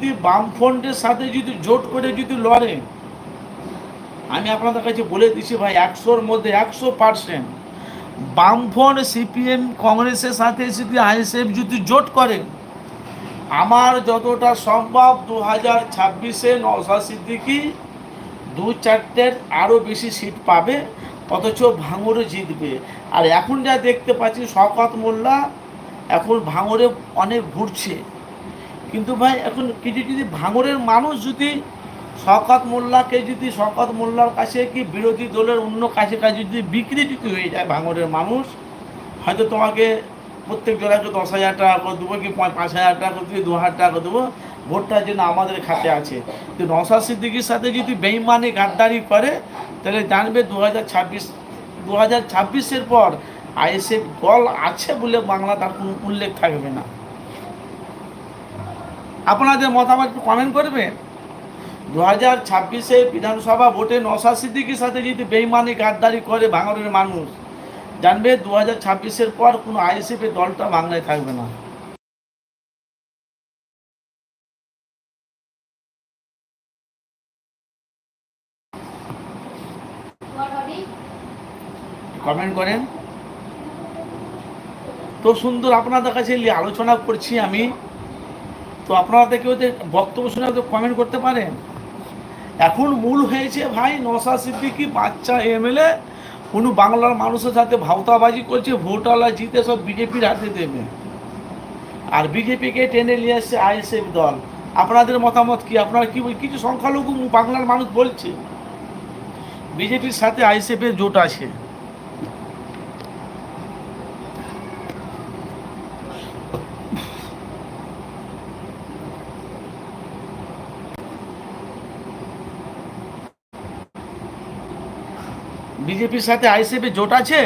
যদি বামফ্রন্টের সাথে যদি জোট করে যদি লড়ে, আমি আপনাদের কাছে বলে দিচ্ছি ভাই, একশোর মধ্যে একশো পার্সেন্ট বামফ্রন্ট, সিপিএম, কংগ্রেসের সাথে যদি আইএসএফ যদি জোট করে, আমার যতটা সম্ভব দু হাজার ছাব্বিশে নওশা সিদ্দিকি দু চারটের আরও বেশি সিট পাবে, অথচ ভাঙড়ে জিতবে। আর এখন যা দেখতে পাচ্ছি শকত মোল্লা এখন ভাঙড়ে অনেক ঘুরছে। কিন্তু ভাই, এখন কিছু যদি ভাঙরের মানুষ যদি শওকত মোল্লাকে যদি, শওকত মোল্লার কাছে কি বিরোধী দলের অন্য কাছে কাছে যদি বিক্রি যদি হয়ে যায় ভাঙরের মানুষ, হয়তো তোমাকে প্রত্যেক জেলাকে দশ হাজার টাকা করে দেবো কি পাঁচ হাজার টাকা করে দু হাজার টাকা করে দেবো ভোটটার জন্য আমাদের খাতে আছে। তো নসাদ সিদ্দিকির সাথে যদি বেইমানি গাদ্দারি করে, তাহলে জানবে দু হাজার ছাব্বিশ, দু হাজার ছাব্বিশের পর আইএসএফ দল আছে বলে বাংলা তার কোনো উল্লেখ থাকবে না। আপনাদের মতামত কমেন্ট করবেন? দু হাজার ছাব্বিশে বিধানসভা ভোটে নসাদ সিদ্দিকির সাথে যদি বেইমানি গাদ্দারি করে ভাঙড়ের মানুষ, জানবে দু হাজার ছাব্বিশের পর কোনো আইএসএফ দলটা বাংলায় থাকবে না। কমেন্ট করেন। তো সুন্দর আপনাদের কাছে আলোচনা করছি আমি। তো আপনারা কেউ যে বক্তব্য শুনে কমেন্ট করতে পারেন। এখন মূল হয়েছে ভাই নসা সিদ্দিকি, বাচ্চা এমএলএ কোনো বাংলার মানুষের সাথে ভাওতাবাজি করছে ভোটওয়ালা জিতে সব বিজেপির হাতে দেবে। আর বিজেপিকে টেনে নিয়ে আসছে আইএসএফ দল। আপনাদের মতামত কি? আপনারা কি কিছু সংখ্যালঘু বাংলার মানুষ বলছে? বিজেপির সাথে আইএসএফ এর জোট আছে। বিজেপির সাথে এর জোট আছে?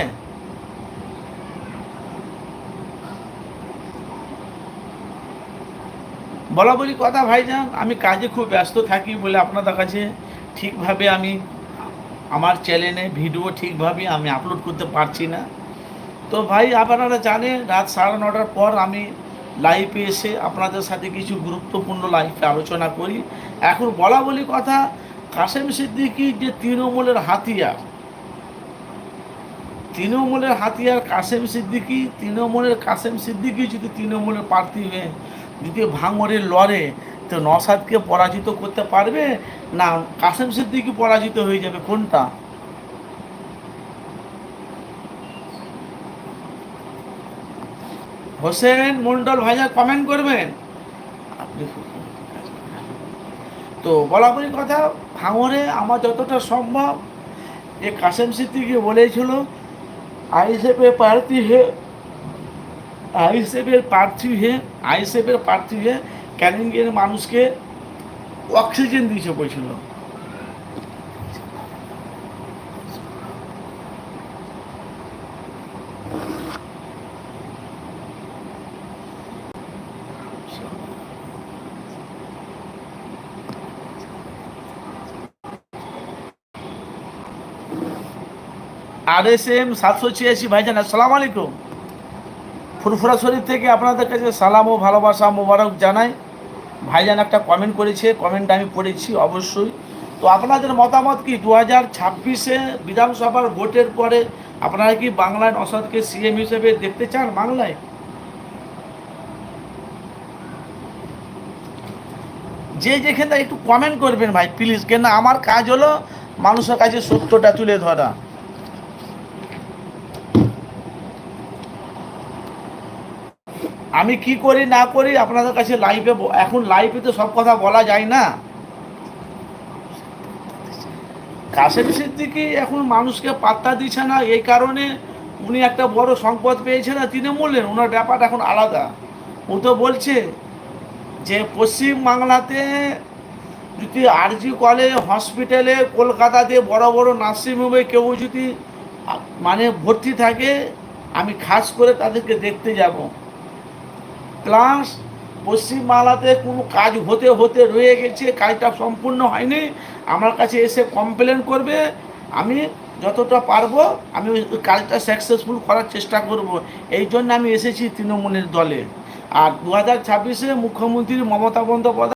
বলা বলি কথা ভাইজান, আমি কাজে খুব ব্যস্ত থাকি বলে আপনাদের কাছে ঠিকভাবে আমি আমার চ্যানেলে ভিডিও ঠিকভাবে আমি আপলোড করতে পারছি না। তো ভাই, আপনারা জানেন, রাত সাড়ে নটার পর আমি লাইভে এসে আপনাদের সাথে কিছু গুরুত্বপূর্ণ লাইভে আলোচনা করি। এখন বলা বলি কথা কাসেম সিদ্দিকি যে তৃণমূলের হাতিয়ার তৃণমূলের হাতিয়ার কাসেম সিদ্দিকি, তৃণমূলের কাসেম সিদ্দিকি যদি তৃণমূলের প্রার্থী হয়ে যদি ভাঙরের লড়ে, তো নসাদকে পরাজিত করতে পারবে? না, কাসেম সিদ্দিকি পরাজিত হয়ে যাবে। কোনটা? হোসেন মন্ডল ভাইয়া কমেন্ট করবেন? তো বলা বলি কথা ভাঙরে আমার যতটা সম্ভব, এ কাসেম সিদ্দিকি বলেছিল আইএসএফের প্রার্থী হে আইএসএফের প্রার্থী হে আইএসএফের প্রার্থী হে ক্যানিংয়ের মানুষকে অক্সিজেন দিয়েছে বলছিল আর এস এম সাতশো ছিয়াশি ভাইজান, আসসালাম আলাইকুম। ফুরফুরা শরীফ থেকে আপনাদের কাছে সালাম ও ভালোবাসা, মোবারক জানাই। ভাইজান একটা কমেন্ট করেছে কমেন্ট আমি পড়েছি অবশ্যই। তো আপনাদের মতামত কি? দু হাজার ছাব্বিশে বিধানসভার ভোটের পরে আপনারা কি বাংলায় নসাদকে সিএম হিসেবে দেখতে চান বাংলায়? যে যেখানে একটু কমেন্ট করবেন ভাই প্লিজ কেন আমার কাজ হলো মানুষের কাছে সত্যটা তুলে ধরা। আমি কি করি, না করি, আপনাদের কাছে লাইভে এখন লাইভে তো সব কথা বলা যায় না। কাশেম সিদ্দিকি এখন মানুষকে পাত্তা দিচ্ছে না, এই কারণে উনি একটা বড় সম্পদ পেয়েছেন না তৃণমূলের, ওনার ব্যাপারটা এখন আলাদা। ও তো বলছে যে পশ্চিম বাংলাতে যদি আরজি কলে হসপিটালে কলকাতাতে বড় বড় নার্সিংহোমে কেউ যদি মানে ভর্তি থাকে, আমি খাস করে তাদেরকে দেখতে যাব। প্লাস পশ্চিমবাংলাতে কোনো কাজ হতে হতে রয়ে গেছে, কাজটা সম্পূর্ণ হয়নি। আমার কাছে এসে কমপ্লেন করবে, আমি যতটা পারব, আমি ওই কাজটা সাকসেসফুল করার চেষ্টা করব। এই জন্য আমি এসেছি তৃণমূলের দলে। আর দু হাজার ছাব্বিশে মুখ্যমন্ত্রী মমতা বন্দ্যোপাধ্যায়